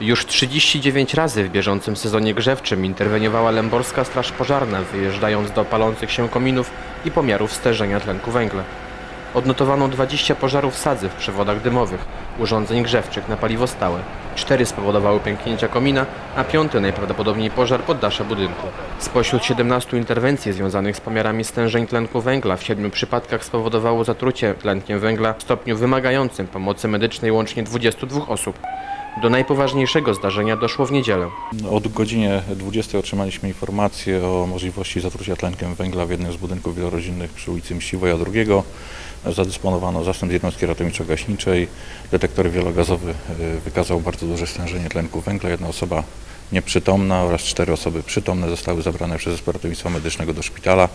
Już 39 razy w bieżącym sezonie grzewczym interweniowała Lęborska Straż Pożarna, wyjeżdżając do palących się kominów i pomiarów stężenia tlenku węgla. Odnotowano 20 pożarów sadzy w przewodach dymowych, urządzeń grzewczych na paliwo stałe. Cztery spowodowały pęknięcia komina, a piąty najprawdopodobniej pożar poddasza budynku. Spośród 17 interwencji związanych z pomiarami stężeń tlenku węgla w siedmiu przypadkach spowodowało zatrucie tlenkiem węgla w stopniu wymagającym pomocy medycznej łącznie 22 osób. Do najpoważniejszego zdarzenia doszło w niedzielę. Od godzinie 20 otrzymaliśmy informację o możliwości zatrucia tlenkiem węgla w jednym z budynków wielorodzinnych przy ulicy Mściwoja II. Zadysponowano zastęp z jednostki ratowniczo-gaśniczej. Detektor wielogazowy y, wykazał bardzo duże stężenie tlenku węgla. Jedna osoba nieprzytomna oraz cztery osoby przytomne zostały zabrane przez zespół ratownictwa medycznego do szpitala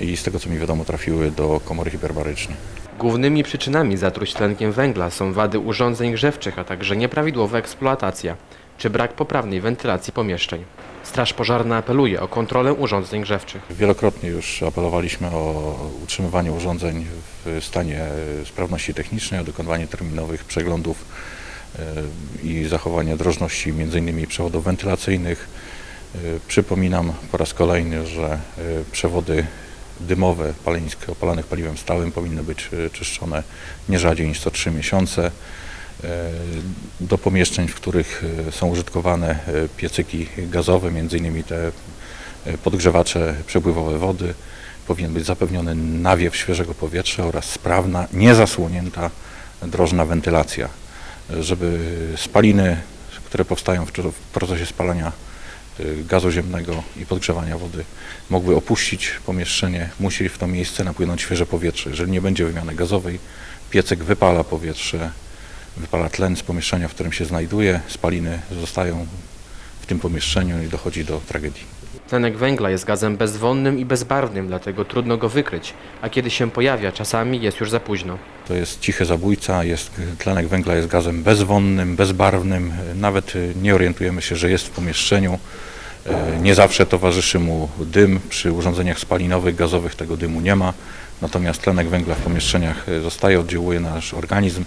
i z tego co mi wiadomo trafiły do komory hiperbarycznej. Głównymi przyczynami zatruć tlenkiem węgla są wady urządzeń grzewczych, a także nieprawidłowa eksploatacja czy brak poprawnej wentylacji pomieszczeń. Straż Pożarna apeluje o kontrolę urządzeń grzewczych. Wielokrotnie już apelowaliśmy o utrzymywanie urządzeń w stanie sprawności technicznej, o dokonywanie terminowych przeglądów e, i zachowanie drożności m.in. przewodów wentylacyjnych. E, Przypominam po raz kolejny, że e, przewody dymowe palenisk opalanych paliwem stałym powinny być czyszczone nie rzadziej niż co 3 miesiące. E, Do pomieszczeń, w których e, są użytkowane e, piecyki gazowe, m.in. te podgrzewacze przepływowe wody, powinien być zapewniony nawiew świeżego powietrza oraz sprawna, niezasłonięta drożna wentylacja, żeby spaliny, które powstają w procesie spalania gazu ziemnego i podgrzewania wody mogły opuścić pomieszczenie, musi w to miejsce napłynąć świeże powietrze. Jeżeli nie będzie wymiany gazowej, piecek wypala powietrze, wypala tlen z pomieszczenia, w którym się znajduje, spaliny zostają w tym pomieszczeniu i dochodzi do tragedii. Tlenek węgla jest gazem bezwonnym i bezbarwnym, dlatego trudno go wykryć, a kiedy się pojawia, czasami jest już za późno. To jest cichy zabójca, jest, tlenek węgla jest gazem bezwonnym, bezbarwnym, nawet y, nie orientujemy się, że jest w pomieszczeniu. E, Nie zawsze towarzyszy mu dym, przy urządzeniach spalinowych, gazowych tego dymu nie ma, natomiast tlenek węgla w pomieszczeniach e, zostaje, oddziałuje na nasz organizm.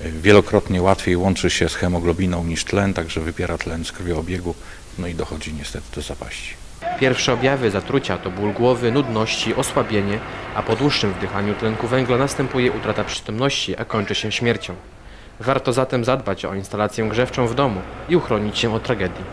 E, Wielokrotnie łatwiej łączy się z hemoglobiną niż tlen, także wypiera tlen z krwiobiegu, no i dochodzi niestety do zapaści. Pierwsze objawy zatrucia to ból głowy, nudności, osłabienie, a po dłuższym wdychaniu tlenku węgla następuje utrata przytomności, a kończy się śmiercią. Warto zatem zadbać o instalację grzewczą w domu i uchronić się od tragedii.